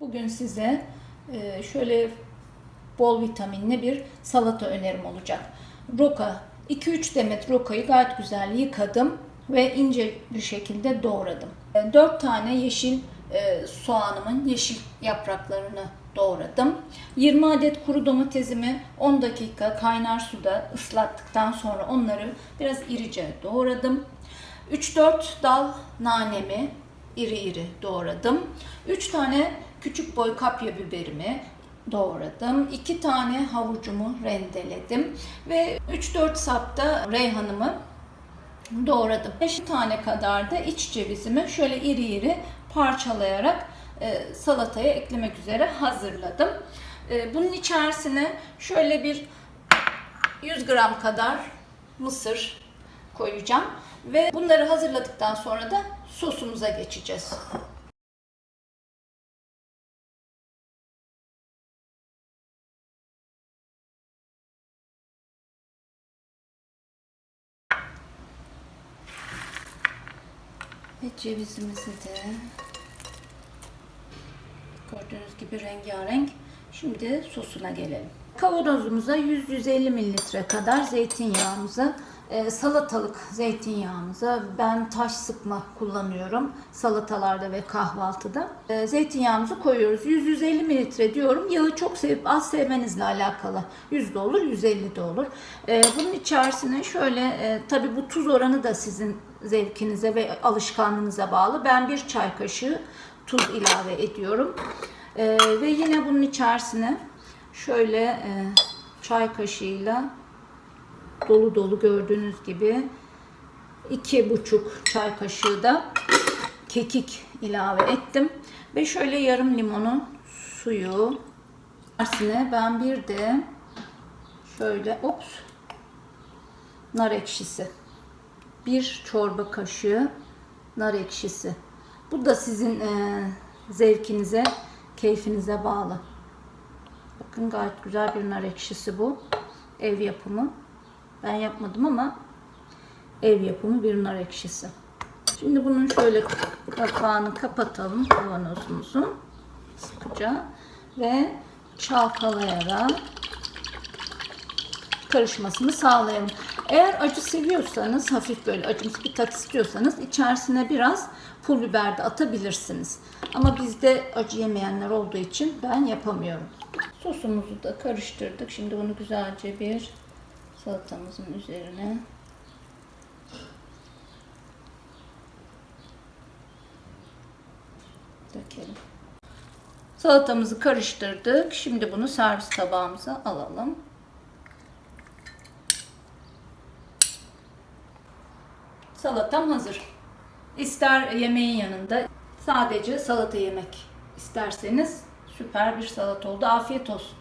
Bugün size e, şöyle bol vitaminli bir salata önerim olacak. Roka, 2-3 demet rokayı gayet güzel yıkadım ve ince bir şekilde doğradım. 4 tane yeşil e, soğanımın yeşil yapraklarını doğradım. 20 adet kuru domatesimi 10 dakika kaynar suda ıslattıktan sonra onları biraz irice doğradım. 3-4 dal nanemi iri iri doğradım. 3 tane küçük boy kapya biberimi doğradım. 2 tane havucumu rendeledim ve 3-4 sapta reyhanımı doğradım. 5 tane kadar da iç cevizimi şöyle iri iri parçalayarak e, salataya eklemek üzere hazırladım. E, bunun içerisine şöyle bir 100 gram kadar mısır koyacağım ve bunları hazırladıktan sonra da sosumuza geçeceğiz. Ve cevizimizi de gördüğünüz gibi rengarenk. Şimdi sosuna gelelim. Kavanozumuza 100-150 mililitre kadar zeytinyağımızı, e, salatalık zeytinyağımızı ben taş sıkma kullanıyorum salatalarda ve kahvaltıda. E, zeytinyağımızı koyuyoruz. 100-150 mililitre diyorum. Yağı çok sevip az sevmenizle alakalı. 100 de olur, 150 de olur. E, bunun içerisine şöyle, e, tabi bu tuz oranı da sizin zevkinize ve alışkanlığınıza bağlı. Ben bir çay kaşığı tuz ilave ediyorum. Ve yine bunun içerisine şöyle e, çay kaşığıyla dolu dolu gördüğünüz gibi iki buçuk çay kaşığı da kekik ilave ettim. Ve şöyle yarım limonu suyu içerisine ben bir de şöyle ops nar ekşisi bir çorba kaşığı nar ekşisi. Bu da sizin e, zevkinize keyfinize bağlı bakın gayet güzel bir nar ekşisi bu ev yapımı ben yapmadım ama ev yapımı bir nar ekşisi. Şimdi bunun şöyle kapağını kapatalım kavanozumuzun sıkıca ve çalkalayarak karışmasını sağlayalım. Eğer acı seviyorsanız, hafif böyle acımsı bir tat istiyorsanız içerisine biraz pul biber de atabilirsiniz. Ama bizde acı yemeyenler olduğu için ben yapamıyorum. Sosumuzu da karıştırdık. Şimdi bunu güzelce bir salatamızın üzerine dökelim. Salatamızı karıştırdık. Şimdi bunu servis tabağımıza alalım. Salatam hazır. İster yemeğin yanında sadece salata yemek isterseniz süper bir salata oldu. Afiyet olsun.